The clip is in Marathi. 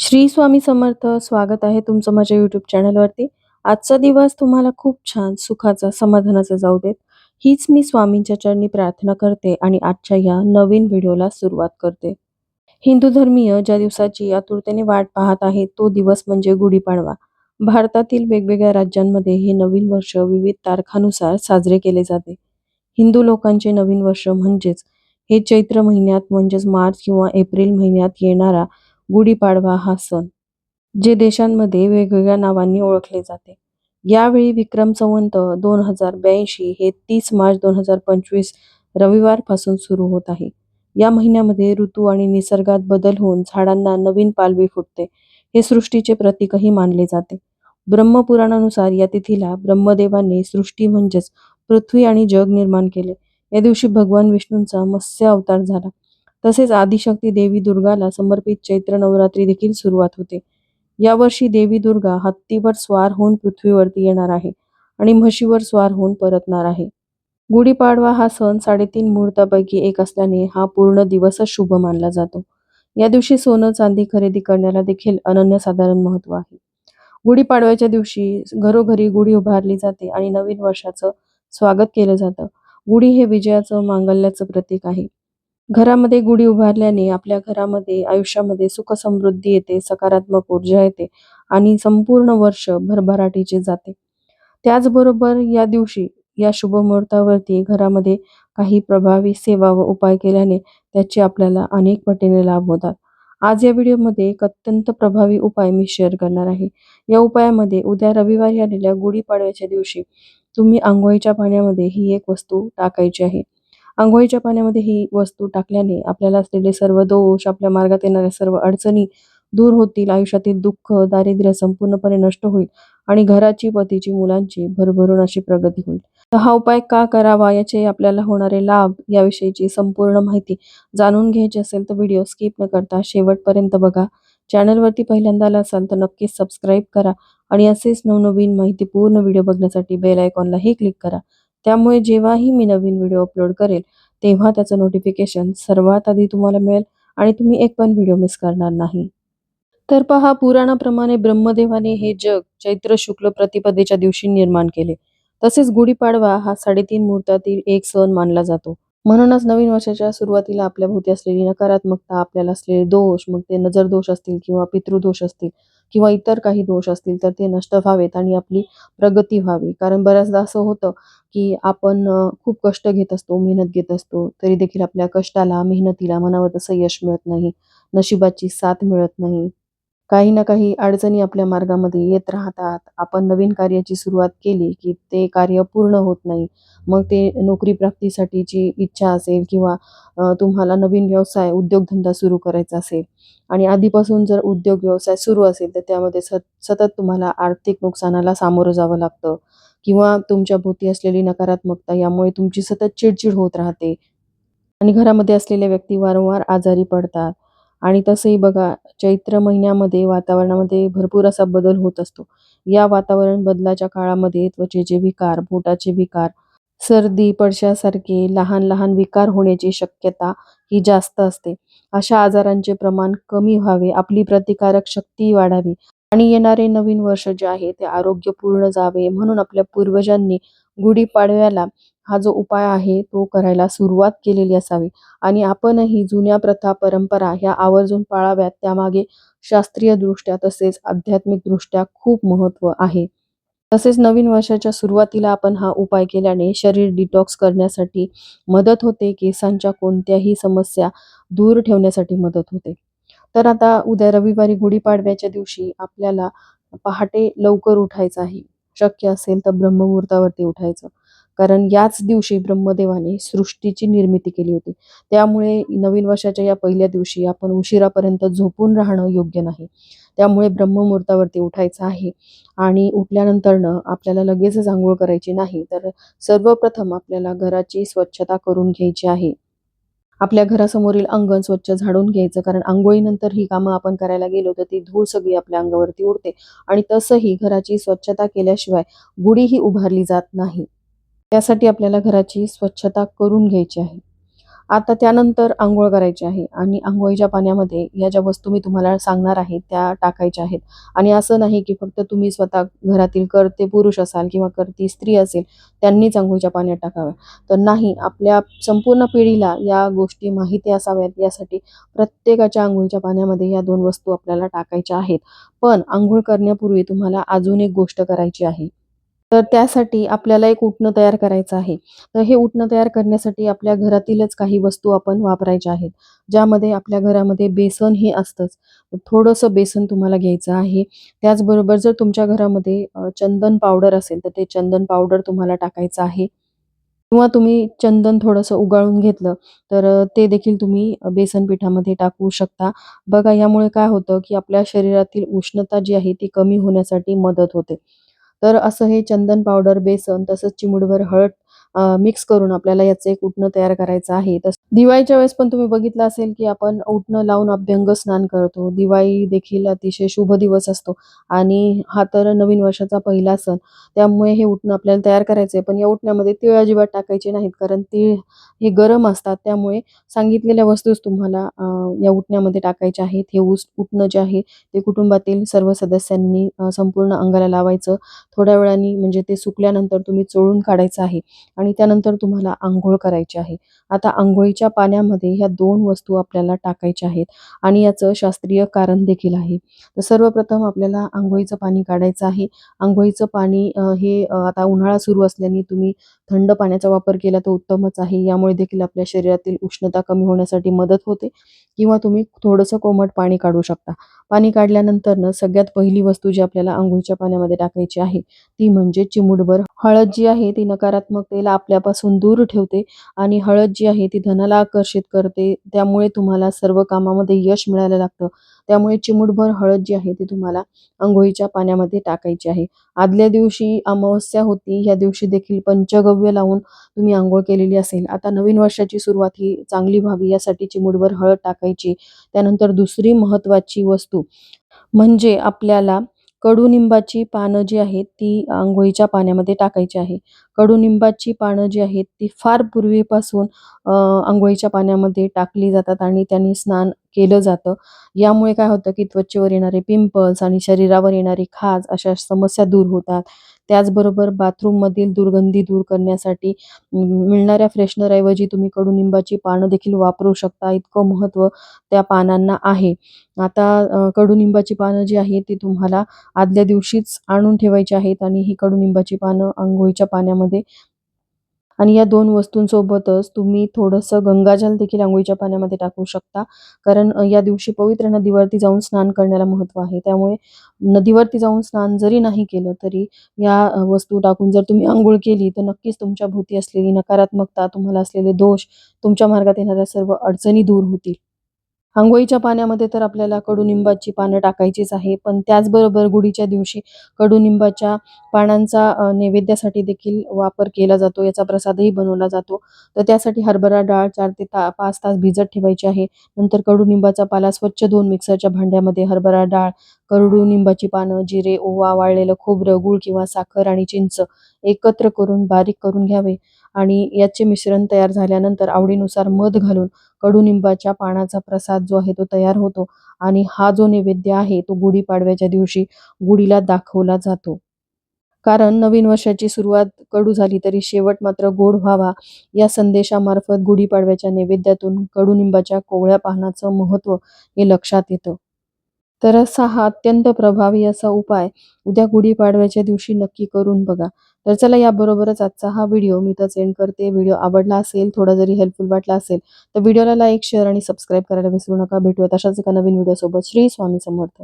श्री स्वामी समर्थ स्वागत आहे तुमचं माझ्या युट्यूब चॅनलवरती आजचा दिवस तुम्हाला खूप छान सुखाचा समाधानाचा जाऊ देत. हीच मी स्वामींच्या चरणी प्रार्थना करते आणि आजच्या या नवीन व्हिडिओला सुरुवात करते. हिंदू धर्मीय ज्या दिवसाची आतुरतेने वाट पाहत आहे तो दिवस म्हणजे गुढीपाडवा. भारतातील वेगवेगळ्या राज्यांमध्ये हे नवीन वर्ष विविध तारखानुसार साजरे केले जाते. हिंदू लोकांचे नवीन वर्ष म्हणजेच हे चैत्र महिन्यात म्हणजेच मार्च किंवा एप्रिल महिन्यात येणारा गुढीपाडवा हा सण जे देशांमध्ये वेगवेगळ्या नावांनी ओळखले जाते. यावेळी विक्रम संवंत दोन हजार ब्याऐंशी हे तीस मार्च दोन हजार पंचवीस रविवारपासून सुरू होत आहे. या महिन्यामध्ये ऋतू आणि निसर्गात बदल होऊन झाडांना नवीन पालवी फुटते. हे सृष्टीचे प्रतीकही मानले जाते. ब्रह्मपुराणानुसार या तिथीला ब्रह्मदेवाने सृष्टी म्हणजेच पृथ्वी आणि जग निर्माण केले. या दिवशी भगवान विष्णूंचा मत्स्य अवतार झाला. तसेच आदिशक्ती देवी दुर्गाला समर्पित चैत्र नवरात्री देखील सुरुवात होते. यावर्षी देवी दुर्गा हत्तीवर स्वार होऊन पृथ्वीवरती येणार आहे आणि म्हशीवर स्वार होऊन परतणार आहे. गुढीपाडवा हा सण साडेतीन मुहूर्तापैकी एक असल्याने हा पूर्ण दिवसच शुभ मानला जातो. या दिवशी सोनं चांदी खरेदी करण्याला देखील अनन्यसाधारण महत्त्व आहे. गुढीपाडव्याच्या दिवशी घरोघरी गुढी उभारली जाते आणि नवीन वर्षाचं स्वागत केलं जातं. गुढी हे विजयाचं मांगल्याचं प्रतीक आहे. घरामध्ये गुढी उभारल्याने आपल्या घरामध्ये आयुष्यामध्ये सुख समृद्धी येते सकारात्मक ऊर्जा येते आणि संपूर्ण वर्ष भरभराटीचे जाते. त्याचबरोबर या दिवशी या शुभ मुहूर्तावरती घरामध्ये काही प्रभावी सेवा व उपाय केल्याने त्याचे आपल्याला अनेक पटीने लाभ होतात. आज या व्हिडिओमध्ये एक अत्यंत प्रभावी उपाय मी शेअर करणार आहे. या उपायामध्ये उद्या रविवारी आलेल्या गुढीपाडव्याच्या दिवशी तुम्ही आंघोळीच्या पाण्यामध्ये ही एक वस्तू टाकायची आहे. आंघोळीच्या पाण्यामध्ये ही वस्तू टाकल्याने आपल्याला असलेले सर्व दोष आपल्या मार्गात येणाऱ्या सर्व अडचणी दूर होतील आयुष्यातील दुःख दारिद्र्य संपूर्णपणे नष्ट होईल आणि घराची पतीची मुलांची भरभरून अशी प्रगती होईल. तर हा उपाय का करावा? याचे आपल्याला होणारे लाभ याविषयीची संपूर्ण माहिती जाणून घ्यायची असेल तर व्हिडिओ स्किप न करता शेवटपर्यंत बघा. चॅनलवरती पहिल्यांदा आला असाल तर नक्कीच सबस्क्राईब करा आणि असेच नवनवीन माहिती पूर्ण व्हिडिओ बघण्यासाठी बेल आयकॉनलाही क्लिक करा. त्यामुळे जेव्हाही मी नवीन व्हिडिओ अपलोड करेल तेव्हा त्याचं नोटिफिकेशन सर्वात आधी तुम्हाला मिळेल आणि तुम्ही एक पण व्हिडिओ मिस करणार नाही. तर पहा पुराणाप्रमाणे ब्रह्मदेवाने हे जग चैत्र शुक्ल प्रतिपदेच्या दिवशी निर्माण केले. तसेच गुढीपाडवा हा साडेतीन मुहूर्तातील एक सण मानला जातो. म्हणूनच नवीन वर्षाच्या सुरुवातीला आपल्या भोवती असलेली नकारात्मकता आपल्याला असलेले दोष मग ते नजर दोष असतील किंवा पितृदोष असतील किंवा इतर काही दोष असतील तर ते नष्ट व्हावेत आणि आपली प्रगती व्हावी. कारण बऱ्याचदा असं होतं की आपण खूप कष्ट घेत असतो मेहनत घेत असतो तरी देखील आपल्या कष्टाला मेहनतीला म्हणावं तसं यश मिळत नाही नशिबाची साथ मिळत नाही. काही ना काही अडचणी आपल्या मार्गामध्ये येत राहतात. आपण नवीन कार्याची सुरुवात केली की ते कार्य पूर्ण होत नाही. मग ते नोकरी प्राप्तीसाठीची इच्छा असेल किंवा तुम्हाला नवीन व्यवसाय उद्योगधंदा सुरू करायचा असेल आणि आधीपासून जर उद्योग व्यवसाय सुरू असेल तर त्यामध्ये सत सतत तुम्हाला आर्थिक नुकसानाला सामोरं जावं लागतं. किंवा तुमच्या भोवती असलेली नकारात्मकता यामुळे तुमची सतत चिडचिड होत राहते. आणि घरामध्ये असलेल्या व्यक्ती वारंवार आजारी पडतात. आणि तसंही बघा चैत्र महिन्यामध्ये वातावरणामध्ये भरपूर असा बदल होत असतो. या वातावरण बदलाच्या काळामध्ये त्वचेचे विकार पोटाचे विकार सर्दी पडशासारखे लहान लहान विकार होण्याची शक्यता ही जास्त असते. अशा आजारांचे प्रमाण कमी व्हावे आपली प्रतिकारक शक्ती वाढावी आणि येणारे नवीन वर्ष जे आहे ते आरोग्यपूर्ण जावे म्हणून आपल्या पूर्वजांनी गुढीपाडव्याला हा जो उपाय आहे तो करायला सुरुवात केलेली असावी. आणि आपणही जुन्या प्रथा परंपरा ह्या आवर्जून पाळाव्यात. त्यामागे शास्त्रीय दृष्ट्या तसेच आध्यात्मिक दृष्ट्या खूप महत्त्व आहे. तसेच नवीन वर्षाच्या सुरुवातीला आपण हा उपाय केल्याने शरीर डिटॉक्स करण्यासाठी मदत होते. केसांच्या कोणत्याही समस्या दूर ठेवण्यासाठी मदत होते. तर आता उद्या रविवारी गुढीपाडव्याच्या दिवशी आपल्याला पहाटे लवकर उठायचं आहे शक्य असेल तर ब्रह्ममुहूर्तावरती उठायचं. कारण याच दिवशी ब्रह्मदेवाने सृष्टीची निर्मिती केली होती. त्यामुळे नवीन वर्षाच्या या पहिल्या दिवशी आपण उशिरापर्यंत झोपून राहणं योग्य नाही. त्यामुळे ब्रह्ममुहूर्तावरती उठायचं आहे आणि उठल्यानंतरनं आपल्याला लगेचच आंघोळ करायची नाही तर सर्वप्रथम आपल्याला घराची स्वच्छता करून घ्यायची आहे. आपल्या घरासमोरील अंगण स्वच्छ झाडून घ्यायचं कारण आंघोळीनंतर ही कामं आपण करायला गेलो तर ती धूळ सगळी आपल्या अंगावरती उडते. आणि तसंही घराची स्वच्छता केल्याशिवाय गुढी ही उभारली जात नाही. त्यासाठी आपल्याला घराची स्वच्छता करून घ्यायची आहे. आता त्यानंतर आंघोळ करायची आहे. आणि आंघोळीच्या पाण्यामध्ये या ज्या वस्तू मी तुम्हाला सांगणार आहे त्या टाकायच्या आहेत. आणि असं नाही की फक्त तुम्ही स्वतः घरातील करते पुरुष असाल किंवा करती स्त्री असेल त्यांनीच आंघोळीच्या पाण्यात टाकाव्या. तर नाही आपल्या संपूर्ण पिढीला या गोष्टी माहिती असाव्यात. यासाठी प्रत्येकाच्या आंघोळीच्या पाण्यामध्ये या दोन वस्तू आपल्याला टाकायच्या आहेत. पण आंघोळ करण्यापूर्वी तुम्हाला अजून एक गोष्ट करायची आहे. तर त्यासाठी आपल्याला एक उटणं तयार करायचं आहे. तर हे उटणं तयार करण्यासाठी आपल्या घरातीलच काही वस्तू आपण वापरायच्या आहेत. ज्यामध्ये आपल्या घरामध्ये बेसन हे असतंच. थोडंसं बेसन तुम्हाला घ्यायचं आहे. त्याचबरोबर जर तुमच्या घरामध्ये चंदन पावडर असेल तर ते चंदन पावडर तुम्हाला टाकायचं आहे. किंवा तुम्ही चंदन थोडंसं उगाळून घेतलं तर ते देखील तुम्ही बेसन पिठामध्ये टाकू शकता. बघा यामुळे काय होतं की आपल्या शरीरातील उष्णता जी आहे ती कमी होण्यासाठी मदत होते. तर असं हे चंदन पावडर बेसन तसंच चिमूटभर हळद मिक्स करून आपल्याला याचं एक उटणं तयार करायचं आहे. तस दिवाळीच्या वेळेस पण तुम्ही बघितलं असेल की आपण उटणं लावून अभ्यंग स्नान करतो. दिवाळी देखील अतिशय शुभ दिवस असतो आणि हा तर नवीन वर्षाचा पहिला सण. त्यामुळे हे उटणं आपल्याला तयार करायचं आहे. पण या उटण्यामध्ये तीळ अजिबात टाकायचे नाहीत कारण तीळ हे गरम असतात. त्यामुळे सांगितलेल्या वस्तूच तुम्हाला या उटण्यामध्ये टाकायच्या आहेत. हे ऊस उटणं जे आहे ते कुटुंबातील सर्व सदस्यांनी संपूर्ण अंगाला लावायचं. थोड्या वेळाने म्हणजे ते सुकल्यानंतर तुम्ही चोळून काढायचं आहे. आणि त्यानंतर तुम्हाला आंघोळ करायची आहे. आता आंघोळीच्या पाण्यामध्ये ह्या दोन वस्तू आपल्याला टाकायच्या आहेत आणि याचं शास्त्रीय कारण देखील आहे. तर सर्वप्रथम आपल्याला आंघोळीचं पाणी काढायचं आहे. आंघोळीचं पाणी हे आता उन्हाळा सुरू असल्याने तुम्ही थंड पाण्याचा वापर केला तर उत्तमच आहे. यामुळे देखील आपल्या शरीरातील उष्णता कमी होण्यासाठी मदत होते. किंवा तुम्ही थोडंसं कोमट पाणी काढू शकता. पाणी काढल्यानंतर सगळ्यात पहिली वस्तू जी आपल्याला आंघोळीच्या पाण्यामध्ये टाकायची आहे ती म्हणजे चिमूटभर. हळद जी आहे ती नकारात्मकतेला आपल्यापासून दूर ठेवते आणि हळद जी आहे ती धनाला आकर्षित करते. त्यामुळे तुम्हाला सर्व कामामध्ये यश मिळायला लागतं. त्यामुळे चिमुटभर हळद जी आहे ती तुम्हाला आंघोळीच्या पाण्यामध्ये टाकायची आहे. आदल्या दिवशी अमावस्या होती ह्या दिवशी देखील पंचगव्य लावून तुम्ही आंघोळ केलेली असेल. आता नवीन वर्षाची सुरुवात ही चांगली व्हावी यासाठी चिमुटभर हळद टाकायची. त्यानंतर दुसरी महत्त्वाची वस्तू म्हणजे आपल्याला कडुनिंबाची पानं जी आहेत ती आंघोळीच्या पाण्यामध्ये टाकायची आहे. कडुनिंबाची पानं जी आहेत ती फार पूर्वीपासून आंघोळीच्या पाण्यामध्ये टाकली जातात आणि त्यांनी स्नान केलं जातं. यामुळे काय होतं की त्वचेवर येणारे पिंपल्स आणि शरीरावर येणारी खाज अशा समस्या दूर होतात. त्याचबरोबर बाथरूममधील दुर्गंधी दूर करण्यासाठी मिळणाऱ्या फ्रेशनरऐवजी तुम्ही कडुनिंबाची पानं देखील वापरू शकता. इतकं महत्त्व त्या पानांना आहे. आता कडुनिंबाची पानं जी आहे ती तुम्हाला आदल्या दिवशीच आणून ठेवायची आहेत आणि ही कडुनिंबाची पानं आंघोळीच्या पाण्यामध्ये आणि या दोन वस्तूंसोबतच तुम्ही थोडंसं गंगाजल देखील आंघोळीच्या पाण्यामध्ये टाकू शकता. कारण या दिवशी पवित्र नदीवरती जाऊन स्नान करण्याला महत्त्व आहे. त्यामुळे नदीवरती जाऊन स्नान जरी नाही केलं तरी या वस्तू टाकून जर तुम्ही आंघोळ केली तर नक्कीच तुमच्या भोवती असलेली नकारात्मकता तुम्हाला असलेले दोष तुमच्या मार्गात येणाऱ्या सर्व अडचणी दूर होतील. आंघोळीच्या पाण्यामध्ये तर आपल्याला कडुनिंबाची पानं टाकायचीच आहे पण त्याचबरोबर गुढीच्या दिवशी कडुनिंबाच्या पानांचा नैवेद्यासाठी देखील वापर केला जातो याचा प्रसादही बनवला जातो. तर त्यासाठी हरभरा डाळ चार ते ता पाच तास भिजत ठेवायची आहे. नंतर कडुनिंबाचा पाला स्वच्छ धुवून मिक्सरच्या भांड्यामध्ये हरभरा डाळ कडुनिंबाची पानं जिरे ओवा वाळलेलं खोबरं गूळ किंवा साखर आणि चिंच एकत्र करून बारीक करून घ्यावे. आणि याचे मिश्रण तयार झाल्यानंतर आवडीनुसार मध घालून कडुनिंबाच्या पानाचा प्रसाद जो आहे तो तयार होतो आणि हा जो नैवेद्य आहे तो गुढीपाडव्याच्या दिवशी गुढीला दाखवला जातो. कारण नवीन वर्षाची सुरुवात कडू झाली तरी शेवट मात्र गोड व्हावा या संदेशामार्फत गुढीपाडव्याच्या नैवेद्यातून कडुनिंबाच्या कोवळ्या पानाचं महत्त्व हे लक्षात येतं. तर असा हा अत्यंत प्रभावी असा उपाय उद्या गुढीपाडव्याच्या दिवशी नक्की करून बघा. तर चला याबरोबरच आजचा हा व्हिडिओ मी इथंच एंड करते. व्हिडिओ आवडला असेल थोडा जरी हेल्पफुल वाटला असेल तर व्हिडिओला लाईक शेअर आणि सबस्क्राईब करायला विसरू नका. भेटूयात अशाच एका नवीन व्हिडिओसोबत. श्री स्वामी समर्थ.